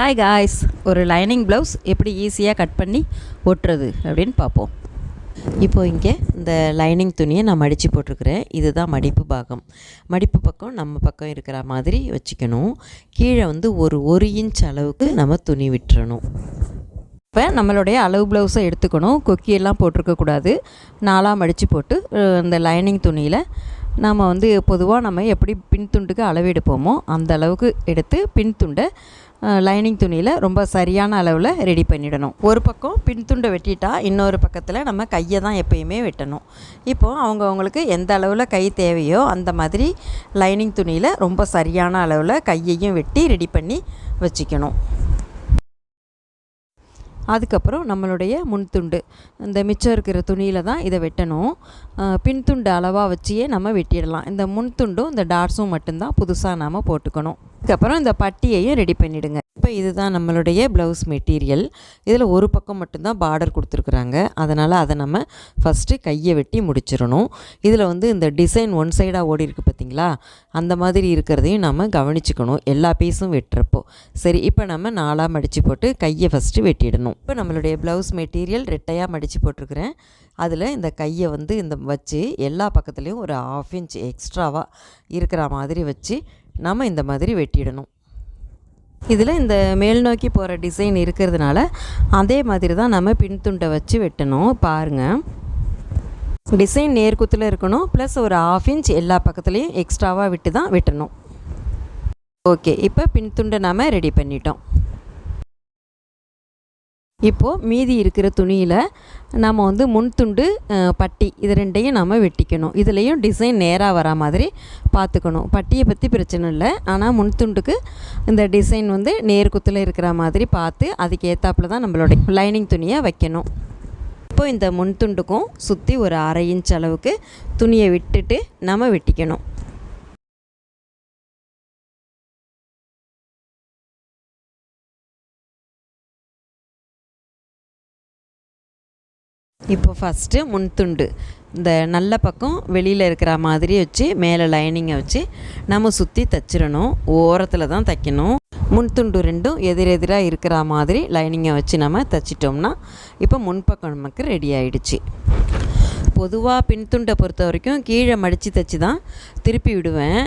Hi guys ஒரு lining blouse எப்படி ஈஸியாக கட் பண்ணி ஒட்டுறது அப்படின்னு பார்ப்போம். இப்போ இங்கே இந்த லைனிங் துணியை நான் மடித்து போட்டிருக்கிறேன். இதுதான் மடிப்பு பாகம். மடிப்பு பக்கம் நம்ம பக்கம் இருக்கிற மாதிரி வச்சுக்கணும். கீழே வந்து ஒரு ஒரு இன்ச் அளவுக்கு நம்ம துணி விட்டுறணும். இப்போ நம்மளுடைய அளவு ப்ளவுஸை எடுத்துக்கணும். கொக்கியெல்லாம் போட்டிருக்கக்கூடாது நாலாக மடித்து போட்டு இந்த லைனிங் துணியில் நம்ம வந்து பொதுவாக நம்ம எப்படி பின் துண்டுக்கு அளவு எடுப்போமோ அந்த அளவுக்கு எடுத்து பின் துண்டை லைனிங் துணியில் ரொம்ப சரியான அளவில் ரெடி பண்ணிடணும். ஒரு பக்கம் பின் துண்டை வெட்டிட்டா இன்னொரு பக்கத்தில் நம்ம கையை தான் எப்பயுமே வெட்டணும். இப்போது அவங்கவுங்களுக்கு எந்த அளவில் கை தேவையோ அந்த மாதிரி லைனிங் துணியில் ரொம்ப சரியான அளவில் கையையும் வெட்டி ரெடி பண்ணி வச்சுக்கணும். அதுக்கப்புறம் நம்மளுடைய முன்துண்டு இந்த மிச்சம் இருக்கிற துணியில் தான் இதை வெட்டணும். பின் துண்டு அளவாக வச்சியே நம்ம வெட்டிடலாம். இந்த முன்துண்டும் இந்த டாட்ஸும் மட்டும்தான் புதுசாக நாம் போட்டுக்கணும். அதுக்கப்புறம் இந்த பட்டியையும் ரெடி பண்ணிவிடுங்க இப்போ இதுதான் நம்மளுடைய ப்ளவுஸ் மெட்டீரியல் இதில் ஒரு பக்கம் மட்டும்தான் பார்டர் கொடுத்துருக்குறாங்க. அதனால் அதை நம்ம ஃபஸ்ட்டு கையை வெட்டி முடிச்சிடணும். இதில் வந்து இந்த டிசைன் ஒன் சைடாக ஓடி இருக்குது பார்த்திங்களா? அந்த மாதிரி இருக்கிறதையும் நம்ம கவனிச்சுக்கணும். எல்லா பீஸும் வெட்டுறப்போ. சரி இப்போ நம்ம நாலாக மடித்து போட்டு கையை ஃபஸ்ட்டு வெட்டிடணும். இப்போ நம்மளுடைய ப்ளவுஸ் மெட்டீரியல் ரெட்டையாக மடித்து போட்டிருக்கிறேன். அதில் இந்த கையை வந்து இந்த வச்சு எல்லா பக்கத்துலேயும் ஒரு ஆஃப் இன்ச் எக்ஸ்ட்ராவாக இருக்கிற மாதிரி வச்சு நம்ம இந்த மாதிரி வெட்டிடணும். இதில் இந்த மேல் நோக்கி போகிற டிசைன் இருக்கிறதுனால அதே மாதிரி தான் நம்ம பின்துண்டை வச்சு வெட்டணும். பாருங்கள் டிசைன் நேர்குத்தில் இருக்கணும். ப்ளஸ் ஒரு ஆஃப் இன்ச் எல்லா பக்கத்துலேயும் எக்ஸ்ட்ராவாக விட்டு தான் வெட்டணும். ஓகே. இப்போ பின்துண்டை நாம் ரெடி பண்ணிட்டோம். இப்போது மீதி இருக்கிற துணியில் நம்ம வந்து முன் துண்டு பட்டி இது ரெண்டையும் நம்ம வெட்டிக்கணும். இதுலேயும் டிசைன் நேராக வரா மாதிரி பார்த்துக்கணும் பட்டியை பற்றி பிரச்சனை இல்லை. ஆனால் முன் துண்டுக்கு இந்த டிசைன் வந்து நேர்குத்தில் இருக்கிற மாதிரி பார்த்து அதுக்கு ஏற்றாப்புல தான் நம்மளோட லைனிங் துணியை வைக்கணும். இப்போ இந்த முன்துண்டுக்கும் சுற்றி ஒரு அரை இன்ச் அளவுக்கு துணியை விட்டுட்டு நம்ம வெட்டிக்கணும். இப்போ ஃபஸ்ட்டு முன்துண்டு இந்த நல்ல பக்கம் வெளியில் இருக்கிற மாதிரி வச்சு மேலே லைனிங்கை வச்சு நம்ம சுற்றி தைச்சிடணும். ஓரத்தில் தான் தைக்கணும். முன்துண்டு ரெண்டும் எதிரெதிராக இருக்கிற மாதிரி லைனிங்கை வச்சு நம்ம தைச்சிட்டோம்னா இப்போ முன்பக்கம் நமக்கு ரெடி ஆகிடுச்சு பொதுவாக பின்துண்டை பொறுத்த வரைக்கும் கீழே மடித்து தைச்சி தான் திருப்பி விடுவேன்.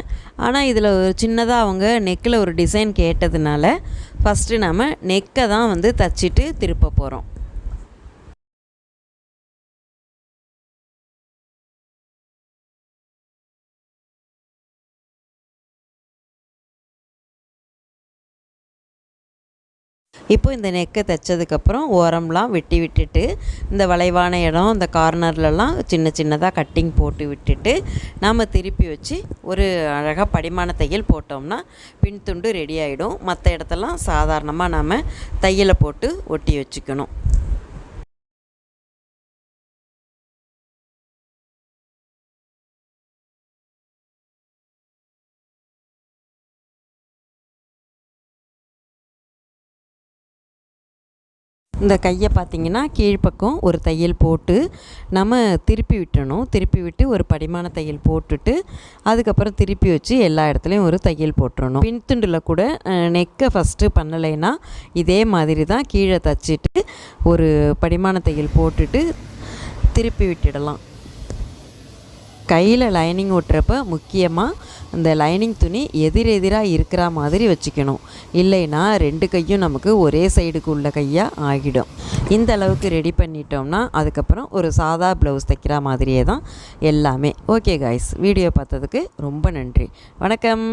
ஆனால் இதில் ஒரு சின்னதாக அவங்க நெக்கில் ஒரு டிசைன் கேட்டதுனால ஃபஸ்ட்டு நம்ம நெக்கை தான் வந்து தைச்சிட்டு திருப்ப போகிறோம் இப்போ இந்த நெக்கை தைச்சதுக்கப்புறம் ஓரம்லாம் வெட்டி விட்டுட்டு இந்த வளைவான இடம் இந்த கார்னர்லலாம் சின்ன சின்னதாக கட்டிங் போட்டு விட்டுட்டு நாம் திருப்பி வச்சு ஒரு அழகாக படிமான தையல் போட்டோம்னா பின் துண்டு ரெடி ஆகிடும் மற்ற இடத்தெல்லாம் சாதாரணமாக நாம் தையலை போட்டு ஒட்டி வச்சுக்கணும். இந்த கையை பார்த்திங்கன்னா கீழ்ப்பக்கம் ஒரு தையல் போட்டு நம்ம திருப்பி விட்டணும் திருப்பி விட்டு ஒரு படிமான தையல் போட்டுட்டு அதுக்கப்புறம் திருப்பி வச்சு எல்லா இடத்துலையும் ஒரு தையல் போட்டுடணும் பின்துண்டில் கூட நெக்கை ஃபஸ்ட்டு பண்ணலைன்னா இதே மாதிரி தான் கீழே தச்சிட்டு ஒரு படிமான தையல் போட்டுட்டு திருப்பி விட்டுடலாம். கையில் லைனிங் ஓட்டுறப்ப முக்கியமாக இந்த லைனிங் துணி எதிரெதிராக இருக்கிற மாதிரி வச்சுக்கணும். இல்லைன்னா ரெண்டு கையும் நமக்கு ஒரே சைடுக்கு உள்ள கையாக ஆகிடும். இந்த அளவுக்கு ரெடி பண்ணிட்டோம்னா அதுக்கப்புறம் ஒரு சாதா ப்ளவுஸ் தைக்கிற மாதிரியே தான் எல்லாமே. ஓகே காய்ஸ் வீடியோ பார்த்ததுக்கு ரொம்ப நன்றி. வணக்கம்.